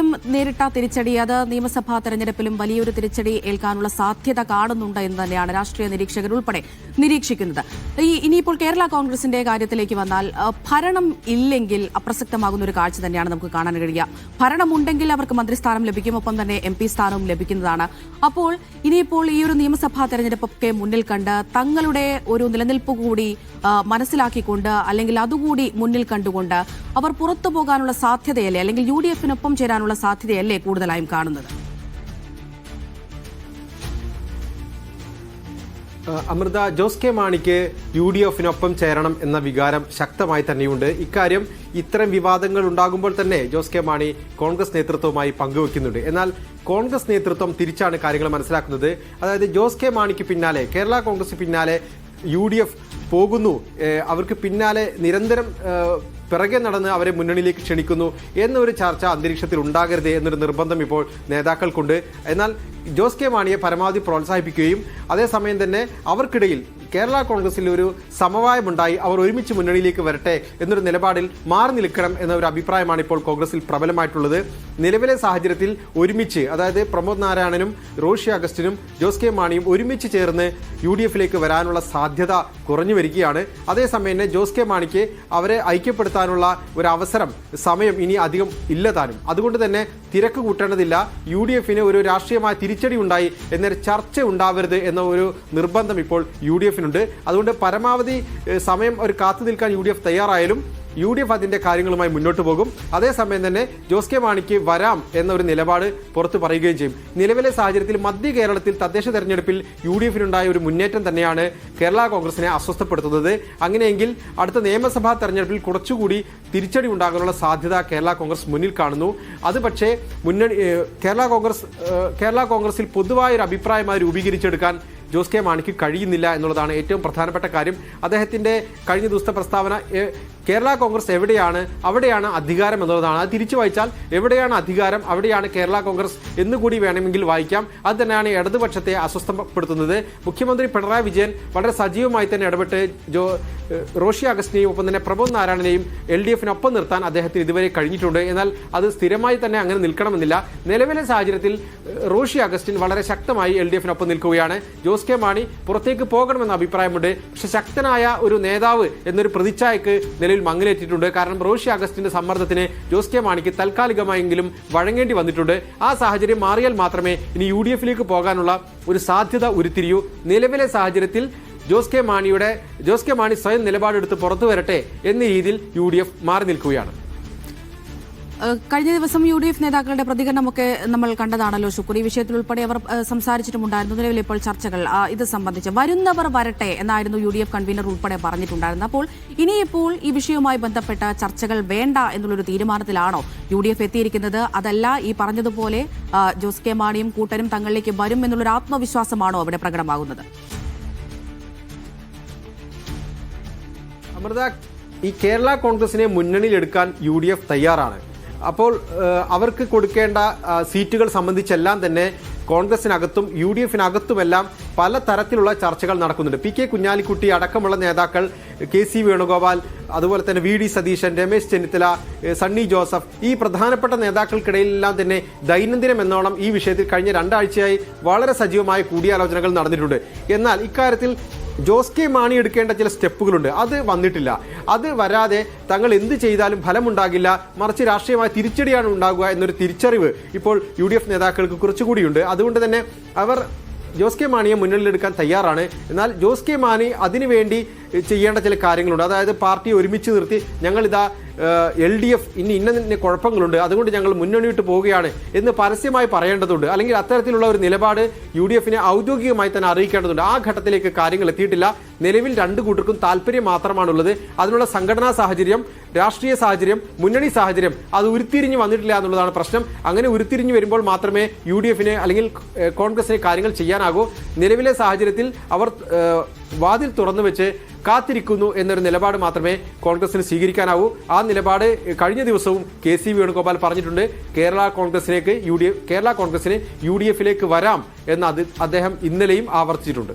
M നേരിട്ട തിരിച്ചടി അത് നിയമസഭാ തെരഞ്ഞെടുപ്പിലും വലിയൊരു തിരിച്ചടി ഏൽക്കാനുള്ള സാധ്യത കാണുന്നുണ്ട് എന്ന് തന്നെയാണ് രാഷ്ട്രീയ നിരീക്ഷകർ ഉൾപ്പെടെ നിരീക്ഷിക്കുന്നത്. ഈ ഇനിയിപ്പോൾ കേരള കോൺഗ്രസിന്റെ കാര്യത്തിലേക്ക് വന്നാൽ ഭരണം ഇല്ലെങ്കിൽ അപ്രസക്തമാകുന്ന ഒരു കാഴ്ച തന്നെയാണ് നമുക്ക് കാണാൻ കഴിയുക. ഭരണമുണ്ടെങ്കിൽ അവർക്ക് മന്ത്രിസ്ഥാനം ലഭിക്കും ഒപ്പം തന്നെ എം പി സ്ഥാനവും ലഭിക്കുന്നതാണ്. അപ്പോൾ ഇനിയിപ്പോൾ ഈ ഒരു നിയമസഭാ തെരഞ്ഞെടുപ്പൊക്കെ മുന്നിൽ കണ്ട് തങ്ങളുടെ ഒരു നിലനിൽപ്പ് കൂടി മനസ്സിലാക്കിക്കൊണ്ട് അല്ലെങ്കിൽ അതുകൂടി മുന്നിൽ കണ്ടുകൊണ്ട് അവർ പുറത്തു പോകാനുള്ള സാധ്യതയല്ലേ? അല്ലെങ്കിൽ യു ഡി എഫിനൊപ്പം ചേരാനുള്ള സാധ്യതയല്ലേ കൂടുതലായും കാണുന്നത്? അമൃത ജോസ് കെ മാണിക്ക് യു ഡി എഫിനൊപ്പം ചേരണം എന്ന വികാരം ശക്തമായി തന്നെയുണ്ട്. ഇക്കാര്യം ഇത്തരം വിവാദങ്ങൾ ഉണ്ടാകുമ്പോൾ തന്നെ ജോസ് കെ മാണി കോൺഗ്രസ് നേതൃത്വവുമായി പങ്കുവെക്കുന്നുണ്ട്. എന്നാൽ കോൺഗ്രസ് നേതൃത്വം തിരിച്ചാണ് കാര്യങ്ങൾ മനസ്സിലാക്കുന്നത്. അതായത് ജോസ് കെ മാണിക്ക് പിന്നാലെ കേരള കോൺഗ്രസ് പിന്നാലെ യു ഡി എഫ് പോകുന്നു. അവർക്ക് പിന്നാലെ നിരന്തരം പിറകെ നടന്ന് അവരെ മുന്നണിയിലേക്ക് ക്ഷണിക്കുന്നു എന്നൊരു ചർച്ച അന്തരീക്ഷത്തിൽ ഉണ്ടാകരുത് എന്നൊരു നിർബന്ധം ഇപ്പോൾ നേതാക്കൾക്കുണ്ട്. എന്നാൽ ജോസ് കെ മാണിയെ പരമാവധി പ്രോത്സാഹിപ്പിക്കുകയും അതേസമയം തന്നെ അവർക്കിടയിൽ കേരള കോൺഗ്രസിൽ ഒരു സമവായമുണ്ടായി. അവർ ഒരുമിച്ച് മുന്നണിയിലേക്ക് വരട്ടെ എന്നൊരു നിലപാടിൽ മാറി നിൽക്കണം എന്ന ഒരു അഭിപ്രായമാണ് ഇപ്പോൾ കോൺഗ്രസിൽ പ്രബലമായിട്ടുള്ളത്. നിലവിലെ സാഹചര്യത്തിൽ ഒരുമിച്ച് അതായത് പ്രമോദ് നാരായണനും റോഷി അഗസ്റ്റിനും ജോസ് കെ മാണിയും ഒരുമിച്ച് ചേർന്ന് യു ഡി എഫിലേക്ക് വരാനുള്ള സാധ്യത കുറഞ്ഞു വരികയാണ്. അതേസമയം തന്നെ ജോസ് കെ മാണിക്ക് അവരെ ഐക്യപ്പെടുത്താനുള്ള ഒരു അവസരം സമയം ഇനി അധികം ഇല്ല താനും അതുകൊണ്ട് തന്നെ തിരക്ക് കൂട്ടേണ്ടതില്ല. യു ഡി എഫിന് ഒരു രാഷ്ട്രീയമായ തിരിച്ചടി ഉണ്ടായി എന്നൊരു ചർച്ച ഉണ്ടാവരുത് എന്ന ഒരു നിർബന്ധം ഇപ്പോൾ യു ഡി എഫിനുണ്ട്. അതുകൊണ്ട് പരമാവധി സമയം ഒരു കാത്തു നിൽക്കാൻ യു ഡി എഫ് തയ്യാറായാലും യു ഡി എഫ് അതിന്റെ കാര്യങ്ങളുമായി മുന്നോട്ട് പോകും. അതേസമയം തന്നെ ജോസ് കെ മാണിക്ക് വരാം എന്നൊരു നിലപാട് പുറത്തു പറയുകയും ചെയ്യും. നിലവിലെ സാഹചര്യത്തിൽ മധ്യ കേരളത്തിൽ തദ്ദേശ തെരഞ്ഞെടുപ്പിൽ യു ഡി എഫിനുണ്ടായ ഒരു മുന്നേറ്റം തന്നെയാണ് കേരള കോൺഗ്രസിനെ അസ്വസ്ഥപ്പെടുത്തുന്നത്. അങ്ങനെയെങ്കിൽ അടുത്ത നിയമസഭാ തെരഞ്ഞെടുപ്പിൽ കുറച്ചുകൂടി തിരിച്ചടി ഉണ്ടാകാനുള്ള സാധ്യത കേരള കോൺഗ്രസ് മുന്നിൽ കാണുന്നു. അത് പക്ഷേ മുന്നണി കേരള കോൺഗ്രസ് കേരള കോൺഗ്രസിൽ പൊതുവായ ഒരു അഭിപ്രായമായി രൂപീകരിച്ചെടുക്കാൻ ജോസ് കെ മാണിക്ക് കഴിയുന്നില്ല എന്നുള്ളതാണ് ഏറ്റവും പ്രധാനപ്പെട്ട കാര്യം. അദ്ദേഹത്തിന്റെ കഴിഞ്ഞ ദിവസത്തെ പ്രസ്താവന കേരള കോൺഗ്രസ് എവിടെയാണ് അവിടെയാണ് അധികാരം എന്നുള്ളതാണ്. അത് തിരിച്ചു വായിച്ചാൽ എവിടെയാണ് അധികാരം അവിടെയാണ് കേരള കോൺഗ്രസ് എന്നുകൂടി വേണമെങ്കിൽ വായിക്കാം. അത് തന്നെയാണ് ഇടതുപക്ഷത്തെ അസ്വസ്ഥപ്പെടുത്തുന്നത്. മുഖ്യമന്ത്രി പിണറായി വിജയൻ വളരെ സജീവമായി തന്നെ ഇടപെട്ട് ജോ റോഷി അഗസ്റ്റിനെയും ഒപ്പം തന്നെ പ്രബോധ് നാരായണനെയും എൽ ഡി എഫിനൊപ്പം നിർത്താൻ അദ്ദേഹത്തിന് ഇതുവരെ കഴിഞ്ഞിട്ടുണ്ട്. എന്നാൽ അത് സ്ഥിരമായി തന്നെ അങ്ങനെ നിൽക്കണമെന്നില്ല. നിലവിലെ സാഹചര്യത്തിൽ റോഷി അഗസ്റ്റിൻ വളരെ ശക്തമായി എൽ ഡി എഫിനൊപ്പം നിൽക്കുകയാണ്. ജോസ് കെ മാണി പുറത്തേക്ക് പോകണമെന്ന അഭിപ്രായമുണ്ട്. പക്ഷെ ശക്തനായ ഒരു നേതാവ് എന്നൊരു പ്രതിച്ഛായക്ക് നിലവിൽ മങ്ങലേറ്റിട്ടുണ്ട്. കാരണം റോഷി അഗസ്റ്റിന്റെ സമ്മർദ്ദത്തിന് ജോസ് കെ മാണിക്ക് താൽക്കാലികമായെങ്കിലും വഴങ്ങേണ്ടി വന്നിട്ടുണ്ട്. ആ സാഹചര്യം മാറിയാൽ മാത്രമേ ഇനി യു ഡി എഫിലേക്ക് പോകാനുള്ള ഒരു സാധ്യത ഉരുത്തിരിയൂ. നിലവിലെ സാഹചര്യത്തിൽ ജോസ് കെ മാണിയുടെ ജോസ് കെ മാണി സ്വയം നിലപാടെടുത്ത് പുറത്തു വരട്ടെ എന്ന രീതിയിൽ യു മാറി നിൽക്കുകയാണ്. കഴിഞ്ഞ ദിവസം യു ഡി എഫ് നേതാക്കളുടെ പ്രതികരണമൊക്കെ നമ്മൾ കണ്ടതാണല്ലോ ശുക്രി ഈ വിഷയത്തിൽ ഉൾപ്പെടെ അവർ സംസാരിച്ചിട്ടുമുണ്ടായിരുന്നു. നിലവിൽ ഇപ്പോൾ ചർച്ചകൾ ഇത് സംബന്ധിച്ച്. വരുന്നവർ വരട്ടെ എന്നായിരുന്നു യു ഡി എഫ് കൺവീനർ ഉൾപ്പെടെ പറഞ്ഞിട്ടുണ്ടായിരുന്നത്. അപ്പോൾ ഇനിയിപ്പോൾ ഈ വിഷയവുമായി ബന്ധപ്പെട്ട ചർച്ചകൾ വേണ്ട എന്നുള്ളൊരു തീരുമാനത്തിലാണോ യു ഡി എഫ് എത്തിയിരിക്കുന്നത്? അതല്ല ഈ പറഞ്ഞതുപോലെ ജോസ് കെ മാണിയും കൂട്ടരും തങ്ങളിലേക്ക് വരും എന്നുള്ളൊരു ആത്മവിശ്വാസമാണോ അവിടെ പ്രകടമാകുന്നത്? അമൃത ഈ കേരള കോൺഗ്രസിനെ മുന്നണിയിലെടുക്കാൻ യു ഡി എഫ് തയ്യാറാണ്. അപ്പോൾ അവർക്ക് കൊടുക്കേണ്ട സീറ്റുകൾ സംബന്ധിച്ചെല്ലാം തന്നെ കോൺഗ്രസിനകത്തും യു ഡി എഫിനകത്തുമെല്ലാം പല തരത്തിലുള്ള ചർച്ചകൾ നടക്കുന്നുണ്ട്. പി കെ കുഞ്ഞാലിക്കുട്ടി അടക്കമുള്ള നേതാക്കൾ കെ സി വേണുഗോപാൽ അതുപോലെ തന്നെ വി ഡി സതീശൻ രമേശ് ചെന്നിത്തല സണ്ണി ജോസഫ് ഈ പ്രധാനപ്പെട്ട നേതാക്കൾക്കിടയിലെല്ലാം തന്നെ ദൈനംദിനം എന്നോണം ഈ വിഷയത്തിൽ കഴിഞ്ഞ രണ്ടാഴ്ചയായി വളരെ സജീവമായ കൂടിയാലോചനകൾ നടന്നിട്ടുണ്ട്. എന്നാൽ ഇക്കാര്യത്തിൽ ജോസ് കെ മാണി എടുക്കേണ്ട ചില സ്റ്റെപ്പുകളുണ്ട്. അത് വന്നിട്ടില്ല. അത് വരാതെ തങ്ങൾ എന്ത് ചെയ്താലും ഫലമുണ്ടാകില്ല. മറിച്ച് രാഷ്ട്രീയമായ തിരിച്ചടിയാണ് ഉണ്ടാകുക എന്നൊരു തിരിച്ചറിവ് ഇപ്പോൾ യു നേതാക്കൾക്ക് കുറച്ചുകൂടിയുണ്ട്. അതുകൊണ്ട് തന്നെ അവർ ജോസ് കെ മാണിയെ മുന്നിലെടുക്കാൻ തയ്യാറാണ്. എന്നാൽ ജോസ് കെ മാണി അതിനുവേണ്ടി ചെയ്യേണ്ട ചില കാര്യങ്ങളുണ്ട്. അതായത് പാർട്ടി ഒരുമിച്ച് നിർത്തി ഞങ്ങളിതാ എൽ ഡി എഫ് ഇനി ഇന്ന കുഴപ്പങ്ങളുണ്ട്. അതുകൊണ്ട് ഞങ്ങൾ മുന്നണിയിട്ട് പോവുകയാണ് എന്ന് പരസ്യമായി പറയേണ്ടതുണ്ട്. അല്ലെങ്കിൽ അത്തരത്തിലുള്ള ഒരു നിലപാട് യു ഡി എഫിനെ ഔദ്യോഗികമായി തന്നെ അറിയിക്കേണ്ടതുണ്ട്. ആ ഘട്ടത്തിലേക്ക് കാര്യങ്ങൾ എത്തിയിട്ടില്ല. നിലവിൽ രണ്ട് കൂട്ടർക്കും താല്പര്യം മാത്രമാണുള്ളത്. അതിനുള്ള സംഘടനാ സാഹചര്യം രാഷ്ട്രീയ സാഹചര്യം മുന്നണി സാഹചര്യം അത് ഉരുത്തിരിഞ്ഞ് വന്നിട്ടില്ല എന്നുള്ളതാണ് പ്രശ്നം. അങ്ങനെ ഉരുത്തിരിഞ്ഞ് വരുമ്പോൾ മാത്രമേ യു ഡി എഫിന് അല്ലെങ്കിൽ കോൺഗ്രസിന് കാര്യങ്ങൾ ചെയ്യാനാകൂ. നിലവിലെ സാഹചര്യത്തിൽ അവർ വാതിൽ തുറന്നു വെച്ച് കാത്തിരിക്കുന്നു എന്നൊരു നിലപാട് മാത്രമേ കോൺഗ്രസിന് സ്വീകരിക്കാനാവൂ. ആ നിലപാട് കഴിഞ്ഞ ദിവസവും കെ സി വേണുഗോപാൽ പറഞ്ഞിട്ടുണ്ട്. കേരള കോൺഗ്രസിലേക്ക് യു കേരള കോൺഗ്രസിന് യു ഡി എഫിലേക്ക് വരാം എന്ന് അദ്ദേഹം ഇന്നലെയും ആവർത്തിച്ചിട്ടുണ്ട്.